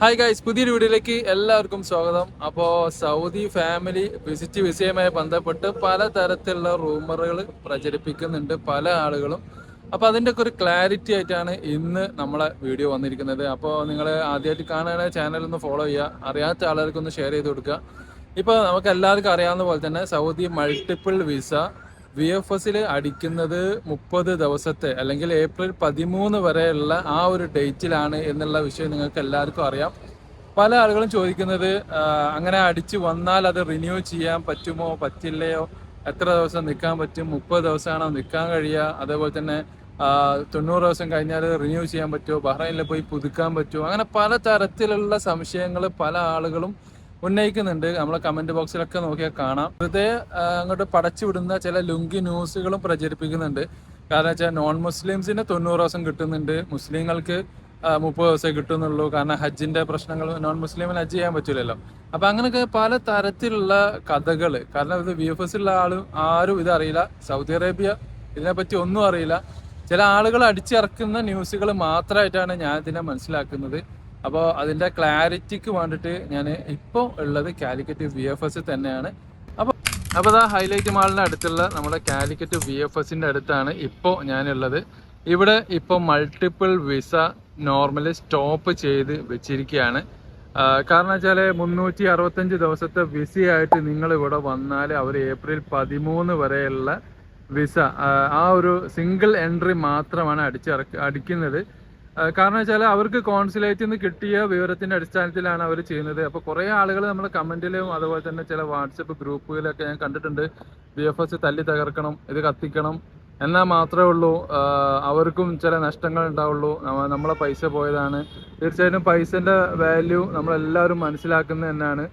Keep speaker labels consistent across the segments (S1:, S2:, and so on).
S1: Hi guys പുതിയൊരു വീഡിയോയിലേക്ക് എല്ലാവർക്കും സ്വാഗതം. അപ്പോൾ സൗദി ഫാമിലി വിസിറ്റ് വിസയുമായി ബന്ധപ്പെട്ട് പല തരത്തിലുള്ള റൂമറുകൾ പ്രചരിപ്പിക്കുന്നുണ്ട് പല ആളുകളും. അപ്പോൾ അതിന്റെ ഒക്കെ ഒരു ക്ലാരിറ്റി ആയിട്ടാണ് ഇന്ന് നമ്മളെ വീഡിയോ വന്നിരിക്കുന്നത്. അപ്പോൾ നിങ്ങൾ ആദ്യമായിട്ട് കാണുകയാണെങ്കിൽ ചാനൽ ഒന്ന് ഫോളോ ചെയ്യുക. അറിയാത്ത ആളുകൾക്കൊന്ന് ഷെയർ ചെയ്ത് കൊടുക്കുക. ഇപ്പോൾ നമുക്ക് എല്ലാവർക്കും അറിയാവുന്ന പോലെ തന്നെ Saudi multiple visa V F എസിൽ അടിക്കുന്നത് മുപ്പത് ദിവസത്തെ അല്ലെങ്കിൽ ഏപ്രിൽ പതിമൂന്ന് വരെയുള്ള ആ ഒരു ഡേറ്റിലാണ് എന്നുള്ള വിഷയം നിങ്ങൾക്ക് എല്ലാവർക്കും അറിയാം. പല ആളുകളും ചോദിക്കുന്നത് അങ്ങനെ അടിച്ച് വന്നാൽ അത് റിന്യൂ ചെയ്യാൻ പറ്റുമോ പറ്റില്ലയോ? എത്ര ദിവസം നിൽക്കാൻ പറ്റും? മുപ്പത് ദിവസമാണോ നിൽക്കാൻ കഴിയുക? അതേപോലെ തന്നെ തൊണ്ണൂറ് ദിവസം കഴിഞ്ഞാൽ റിന്യൂ ചെയ്യാൻ പറ്റുമോ? ബഹ്റൈനിൽ പോയി പുതുക്കാൻ പറ്റുമോ? അങ്ങനെ പല തരത്തിലുള്ള സംശയങ്ങൾ പല ആളുകളും ഉന്നയിക്കുന്നുണ്ട്. നമ്മളെ കമന്റ് ബോക്സിലൊക്കെ നോക്കിയാൽ കാണാം. വെറുതെ അങ്ങോട്ട് പടച്ചു വിടുന്ന ചില ലുങ്കി ന്യൂസുകളും പ്രചരിപ്പിക്കുന്നുണ്ട്. കാരണം വെച്ചാൽ നോൺ മുസ്ലിംസിന് തൊണ്ണൂറ് ദിവസം കിട്ടുന്നുണ്ട്. മുസ്ലിങ്ങൾക്ക് മുപ്പത് ദിവസമേ കിട്ടുന്നുള്ളൂ. കാരണം ഹജ്ജിന്റെ പ്രശ്നങ്ങൾ നോൺ മുസ്ലിമിന് ഹജ്ജ് ചെയ്യാൻ പറ്റില്ലല്ലോ അപ്പൊ അങ്ങനെയൊക്കെ പല തരത്തിലുള്ള കഥകൾ കാരണം ഇത് വി എഫ് എസ് ഉള്ള ആളും ആരും ഇതറിയില്ല. സൗദി അറേബ്യ ഇതിനെപ്പറ്റി ഒന്നും അറിയില്ല. ചില ആളുകൾ അടിച്ചിറക്കുന്ന ന്യൂസുകൾ മാത്രമായിട്ടാണ് ഞാൻ ഇതിനെ മനസ്സിലാക്കുന്നത്. അപ്പോൾ അതിന്റെ ക്ലാരിറ്റിക്ക് വേണ്ടിയിട്ട് ഞാൻ ഇപ്പോൾ ഉള്ളത് കാലിക്കറ്റ് വി എഫ് എസ് തന്നെയാണ്. അപ്പോൾ അപ്പോൾ അതാ ഹൈലൈറ്റ് മാളിന്റെ അടുത്തുള്ള നമ്മുടെ കാലിക്കറ്റ് വി എഫ് എസിന്റെ അടുത്താണ് ഇപ്പോൾ ഞാനുള്ളത്. ഇവിടെ ഇപ്പോൾ മൾട്ടിപ്പിൾ വിസ നോർമലി സ്റ്റോപ്പ് ചെയ്ത് വെച്ചിരിക്കുകയാണ്. കാരണം വെച്ചാൽ മുന്നൂറ്റി അറുപത്തഞ്ച് ദിവസത്തെ വിസയായിട്ട് നിങ്ങൾ ഇവിടെ വന്നാൽ അവർ ഏപ്രിൽ പതിമൂന്ന് വരെയുള്ള വിസ. ആ, ഒരു സിംഗിൾ എൻട്രി മാത്രമാണ് അടിച്ചിറക്ക അടിക്കുന്നത്. കാരണം വെച്ചാൽ അവർക്ക് കോൺസുലേറ്റിൽ നിന്ന് കിട്ടിയ വിവരത്തിന്റെ അടിസ്ഥാനത്തിലാണ് അവർ ചെയ്യുന്നത്. അപ്പോൾ കുറേ ആളുകൾ നമ്മുടെ കമന്റിലും അതുപോലെ തന്നെ ചില വാട്സപ്പ് ഗ്രൂപ്പുകളിലൊക്കെ ഞാൻ കണ്ടിട്ടുണ്ട്. ബി എഫ് എസ് തല്ലി തകർക്കണം ഇത് കത്തിക്കണം എന്നാൽ മാത്രമേ ഉള്ളൂ. അവർക്കും ചില നഷ്ടങ്ങൾ ഉണ്ടാവുള്ളൂ. നമ്മളെ പൈസ പോയതാണ്. തീർച്ചയായിട്ടും പൈസന്റെ വാല്യൂ നമ്മളെല്ലാവരും മനസ്സിലാക്കുന്നത് തന്നെയാണ്.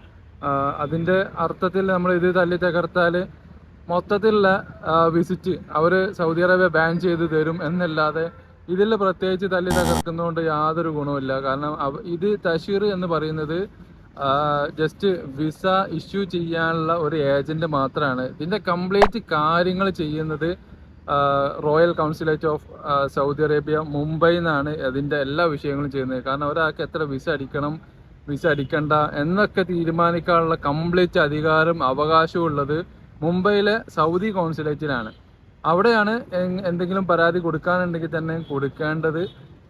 S1: അതിന്റെ അർത്ഥത്തിൽ നമ്മൾ ഇത് തല്ലി തകർത്താൽ മൊത്തത്തിലുള്ള വിസിറ്റ് അവർ സൗദി അറേബ്യ ബാൻ ചെയ്ത് തരും എന്നല്ലാതെ ഇതിൽ പ്രത്യേകിച്ച് തല്ലി തകർക്കുന്നതുകൊണ്ട് യാതൊരു ഗുണവുമില്ല. കാരണം ഇത് തഷീർ എന്ന് പറയുന്നത് ജസ്റ്റ് വിസ ഇഷ്യൂ ചെയ്യാനുള്ള ഒരു ഏജന്റ് മാത്രമാണ് ഇതിന്റെ കംപ്ലീറ്റ് കാര്യങ്ങൾ ചെയ്യുന്നത് royal consulate of Saudi Arabia Mumbai എന്നാണ് അതിന്റെ എല്ലാ വിഷയങ്ങളും ചെയ്യുന്നത്. കാരണം ഒരാൾക്ക് എത്ര വിസ അടിക്കണം വിസ അടിക്കണ്ട എന്നൊക്കെ തീരുമാനിക്കാനുള്ള കംപ്ലീറ്റ് അധികാരം അവകാശവും ഉള്ളത് മുംബൈയിലെ സൗദി കോൺസുലേറ്റിലാണ് അവിടെയാണ് എന്തെങ്കിലും പരാതി കൊടുക്കാനുണ്ടെങ്കിൽ തന്നെ കൊടുക്കേണ്ടത്.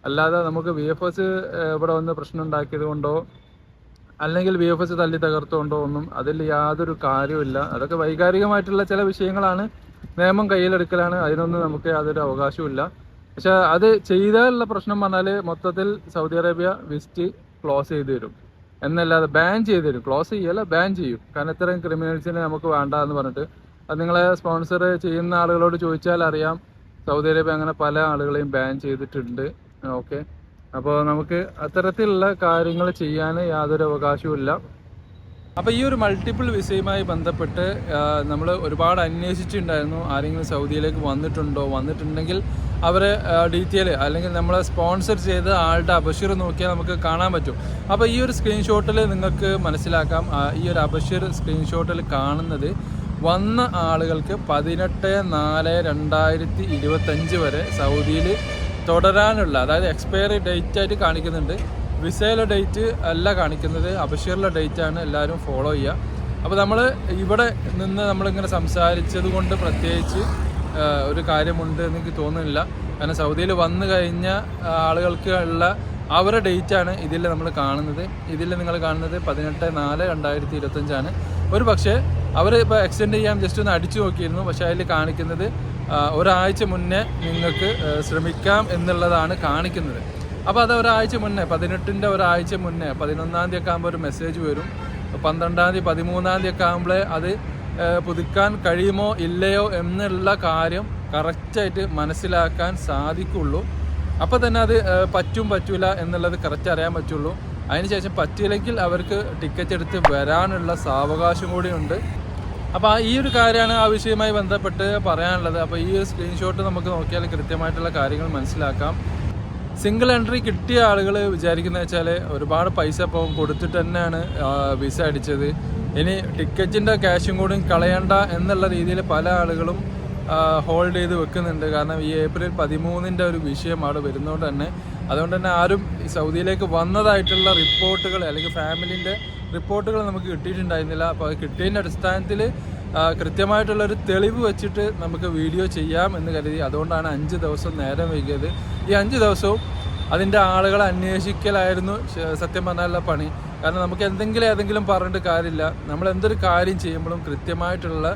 S1: അല്ലാതെ നമുക്ക് വി എഫ് എസ് ഇവിടെ വന്ന് പ്രശ്നം ഉണ്ടാക്കിയത് കൊണ്ടോ അല്ലെങ്കിൽ വി എഫ് എസ് തല്ലി തകർത്തുകൊണ്ടോ ഒന്നും അതിൽ യാതൊരു കാര്യമില്ല അതൊക്കെ വൈകാരികമായിട്ടുള്ള ചില വിഷയങ്ങളാണ്. നിയമം കയ്യിലെടുക്കലാണ്. അതിനൊന്നും നമുക്ക് യാതൊരു അവകാശവും പക്ഷെ അത് ചെയ്താലുള്ള പ്രശ്നം പറഞ്ഞാൽ മൊത്തത്തിൽ സൗദി അറേബ്യ വിസ്റ്റ് ക്ലോസ് ചെയ്ത് തരും. എന്നല്ലാതെ ബാൻ ചെയ്ത് തരും. ക്ലോസ് ചെയ്യല്ല ബാൻ ചെയ്യും. കാരണം ഇത്തരം ക്രിമിനൽസിനെ നമുക്ക് വേണ്ട എന്ന് പറഞ്ഞിട്ട്. അത് നിങ്ങളെ സ്പോൺസർ ചെയ്യുന്ന ആളുകളോട് ചോദിച്ചാൽ അറിയാം. സൗദി അറേബ്യ അങ്ങനെ പല ആളുകളെയും ബാൻ ചെയ്തിട്ടുണ്ട്. ഓക്കെ അപ്പോൾ നമുക്ക് അത്തരത്തിലുള്ള കാര്യങ്ങൾ ചെയ്യാൻ യാതൊരു അവകാശവും ഇല്ല. അപ്പോൾ ഈ ഒരു മൾട്ടിപ്പിൾ വിസയുമായി ബന്ധപ്പെട്ട് നമ്മൾ ഒരുപാട് അന്വേഷിച്ചിട്ടുണ്ടായിരുന്നു. ആരെങ്കിലും സൗദിയിലേക്ക് വന്നിട്ടുണ്ടോ? വന്നിട്ടുണ്ടെങ്കിൽ അവരെ ഡീറ്റെയിൽ അല്ലെങ്കിൽ നമ്മളെ സ്പോൺസർ ചെയ്ത ആളുടെ അബഷീർ നോക്കിയാൽ നമുക്ക് കാണാൻ പറ്റും. അപ്പോൾ ഈ ഒരു സ്ക്രീൻഷോട്ടിൽ നിങ്ങൾക്ക് മനസ്സിലാക്കാം. ഈ ഒരു അബഷീർ സ്ക്രീൻഷോട്ടിൽ കാണുന്നത് വന്ന ആളുകൾക്ക് പതിനെട്ട് നാല് രണ്ടായിരത്തി ഇരുപത്തഞ്ച് വരെ സൗദിയിൽ തുടരാനുള്ള അതായത് എക്സ്പയറി ഡേറ്റ് ആയിട്ട് കാണിക്കുന്നുണ്ട്. വിസയിലെ ഡേറ്റ് അല്ല കാണിക്കുന്നത്. അബഷീറിലെ ആണ് എല്ലാവരും ഫോളോ ചെയ്യുക. അപ്പോൾ നമ്മൾ ഇവിടെ നിന്ന് നമ്മളിങ്ങനെ സംസാരിച്ചത് കൊണ്ട് പ്രത്യേകിച്ച് ഒരു കാര്യമുണ്ട് എനിക്ക് തോന്നുന്നില്ല. കാരണം സൗദിയിൽ വന്നു കഴിഞ്ഞ ആളുകൾക്ക് ഉള്ള അവരുടെ ആണ് ഇതിൽ നമ്മൾ കാണുന്നത്. ഇതിൽ നിങ്ങൾ കാണുന്നത് പതിനെട്ട് നാല് രണ്ടായിരത്തി ഇരുപത്തഞ്ചാണ് ഒരു പക്ഷേ അവർ ഇപ്പോൾ എക്സ്റ്റെൻഡ് ചെയ്യാൻ ജസ്റ്റ് ഒന്ന് അടിച്ചു നോക്കിയിരുന്നു. പക്ഷേ അതിൽ കാണിക്കുന്നത് ഒരാഴ്ച മുന്നേ നിങ്ങൾക്ക് ശ്രമിക്കാം എന്നുള്ളതാണ് കാണിക്കുന്നത്. അപ്പോൾ അത് ഒരാഴ്ച മുന്നേ പതിനെട്ടിന്റെ ഒരാഴ്ച മുന്നേ പതിനൊന്നാം തീയതി ഒക്കെ ആകുമ്പോൾ ഒരു മെസ്സേജ് വരും. പന്ത്രണ്ടാം തീയതി പതിമൂന്നാം തീയതി ഒക്കെ ആകുമ്പോഴേ അത് പുതുക്കാൻ കഴിയുമോ ഇല്ലയോ എന്നുള്ള കാര്യം കറക്റ്റായിട്ട് മനസ്സിലാക്കാൻ സാധിക്കുള്ളൂ. അപ്പോൾ തന്നെ അത് പറ്റും പറ്റൂല എന്നുള്ളത് കറക്റ്റ് അറിയാൻ പറ്റുള്ളൂ. അതിനുശേഷം പറ്റിയില്ലെങ്കിൽ അവർക്ക് ടിക്കറ്റ് എടുത്ത് വരാനുള്ള സാവകാശം കൂടിയുണ്ട് അപ്പോൾ ഈ ഒരു കാര്യമാണ് ആ വിഷയവുമായി ബന്ധപ്പെട്ട് പറയാനുള്ളത്. അപ്പോൾ ഈ ഒരു സ്ക്രീൻഷോട്ട് നമുക്ക് നോക്കിയാൽ കൃത്യമായിട്ടുള്ള കാര്യങ്ങൾ മനസ്സിലാക്കാം. സിംഗിൾ എൻട്രി കിട്ടിയ ആളുകൾ വിചാരിക്കുന്നത് വെച്ചാൽ ഒരുപാട് പൈസ ഇപ്പം കൊടുത്തിട്ട് തന്നെയാണ് വിസ അടിച്ചത്. ഇനി ടിക്കറ്റിന്റെ ക്യാഷും കൂടി കളയണ്ട എന്നുള്ള രീതിയിൽ പല ആളുകളും ഹോൾഡ് ചെയ്ത് വെക്കുന്നുണ്ട്. കാരണം ഈ ഏപ്രിൽ പതിമൂന്നിന്റെ ഒരു വിഷയം അവിടെ വരുന്നതുകൊണ്ട് തന്നെ അതുകൊണ്ട് തന്നെ ആരും സൗദിയിലേക്ക് വന്നതായിട്ടുള്ള റിപ്പോർട്ടുകൾ അല്ലെങ്കിൽ ഫാമിലിന്റെ റിപ്പോർട്ടുകൾ നമുക്ക് കിട്ടിയിട്ടുണ്ടായിരുന്നില്ല. അപ്പോൾ അത് കിട്ടിയതിന്റെ അടിസ്ഥാനത്തിൽ കൃത്യമായിട്ടുള്ളൊരു തെളിവ് വെച്ചിട്ട് നമുക്ക് വീഡിയോ ചെയ്യാം എന്ന് കരുതി അതുകൊണ്ടാണ് അഞ്ച് ദിവസം നേരം വൈകിയത്. ഈ അഞ്ച് ദിവസവും അതിന്റെ ആളുകളെ അന്വേഷിക്കലായിരുന്നു സത്യം പറഞ്ഞാലുള്ള പണി. കാരണം നമുക്ക് എന്തെങ്കിലും ഏതെങ്കിലും പറഞ്ഞിട്ട് കാര്യമില്ല. നമ്മൾ എന്തൊരു കാര്യം ചെയ്യുമ്പോഴും കൃത്യമായിട്ടുള്ള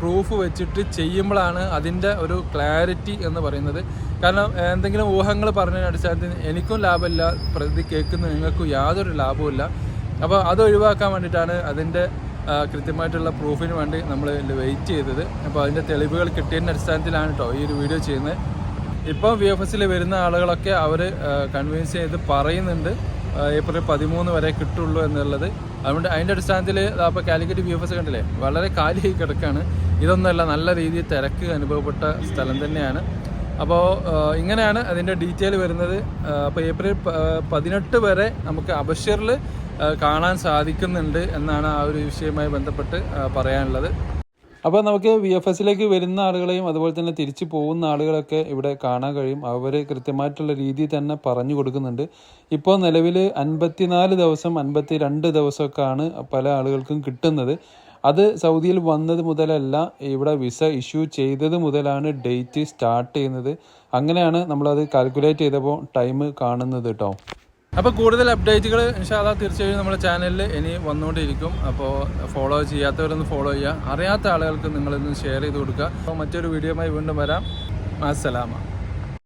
S1: പ്രൂഫ് വെച്ചിട്ട് ചെയ്യുമ്പോഴാണ് അതിന്റെ ഒരു ക്ലാരിറ്റി എന്ന് പറയുന്നത്. കാരണം എന്തെങ്കിലും ഊഹങ്ങൾ പറഞ്ഞതിന് അടിസ്ഥാനത്തിൽ എനിക്കും ലാഭമില്ല പ്രതി കേൾക്കുന്ന നിങ്ങൾക്കും യാതൊരു ലാഭവുമില്ല അപ്പോൾ അത് ഒഴിവാക്കാൻ വേണ്ടിയിട്ടാണ് അതിന്റെ കൃത്യമായിട്ടുള്ള പ്രൂഫിന് വേണ്ടി നമ്മൾ വെയിറ്റ് ചെയ്തത്. അപ്പോൾ അതിന്റെ തെളിവുകൾ കിട്ടിയതിന്റെ അടിസ്ഥാനത്തിലാണ് കേട്ടോ ഈ ഒരു വീഡിയോ ചെയ്യുന്നത്. ഇപ്പോൾ വി എഫ് എസിൽ വരുന്ന ആളുകളൊക്കെ അവർ കൺവിൻസ് ചെയ്ത് പറയുന്നുണ്ട്. ഏപ്രിൽ പതിമൂന്ന് വരെ കിട്ടുള്ളൂ എന്നുള്ളത്. അതുകൊണ്ട് അതിന്റെ അടിസ്ഥാനത്തിൽ അപ്പോൾ കാലിക്കറ്റ് വി എഫ് എസ് കണ്ടില്ലേ? വളരെ കാലിയായി കിടക്കുകയാണ് ഇതൊന്നുമല്ല നല്ല രീതിയിൽ തിരക്ക് അനുഭവപ്പെട്ട സ്ഥലം തന്നെയാണ്. അപ്പോൾ ഇങ്ങനെയാണ് അതിന്റെ ഡീറ്റെയിൽ വരുന്നത്. അപ്പോൾ ഏപ്രിൽ പതിനെട്ട് വരെ നമുക്ക് അബഷറിൽ കാണാൻ സാധിക്കുന്നുണ്ട് എന്നാണ് ആ ഒരു വിഷയവുമായി ബന്ധപ്പെട്ട് പറയാനുള്ളത്. അപ്പോൾ നമുക്ക് വി എഫ് എസിലേക്ക് വരുന്ന ആളുകളെയും അതുപോലെ തന്നെ തിരിച്ചു പോകുന്ന ആളുകളൊക്കെ ഇവിടെ കാണാൻ കഴിയും. അവർ കൃത്യമായിട്ടുള്ള രീതിയിൽ തന്നെ പറഞ്ഞു കൊടുക്കുന്നുണ്ട്. ഇപ്പോൾ നിലവിൽ അൻപത്തിനാല് ദിവസം അൻപത്തി രണ്ട് ദിവസമൊക്കെയാണ് പല ആളുകൾക്കും കിട്ടുന്നത്. അത് സൗദിയിൽ വന്നത് മുതലല്ല ഇവിടെ വിസ ഇഷ്യൂ ചെയ്തത് മുതലാണ് ഡേറ്റ് സ്റ്റാർട്ട് ചെയ്യുന്നത്. അങ്ങനെയാണ് നമ്മളത് കാൽക്കുലേറ്റ് ചെയ്തപ്പോൾ ടൈം കാണുന്നത് കേട്ടോ അപ്പോൾ കൂടുതൽ അപ്ഡേറ്റുകൾ ഇൻഷാല്ല തീർച്ചയായും നമ്മുടെ ചാനലിൽ ഇനി വന്നുകൊണ്ടിരിക്കും. അപ്പോൾ ഫോളോ ചെയ്യാത്തവരൊന്ന് ഫോളോ ചെയ്യുക. അറിയാത്ത ആളുകൾക്ക് നിങ്ങളിന്ന് ഷെയർ ചെയ്ത് കൊടുക്കുക. അപ്പോൾ മറ്റൊരു വീഡിയോയുമായി വീണ്ടും വരാം. അസ്സലാമ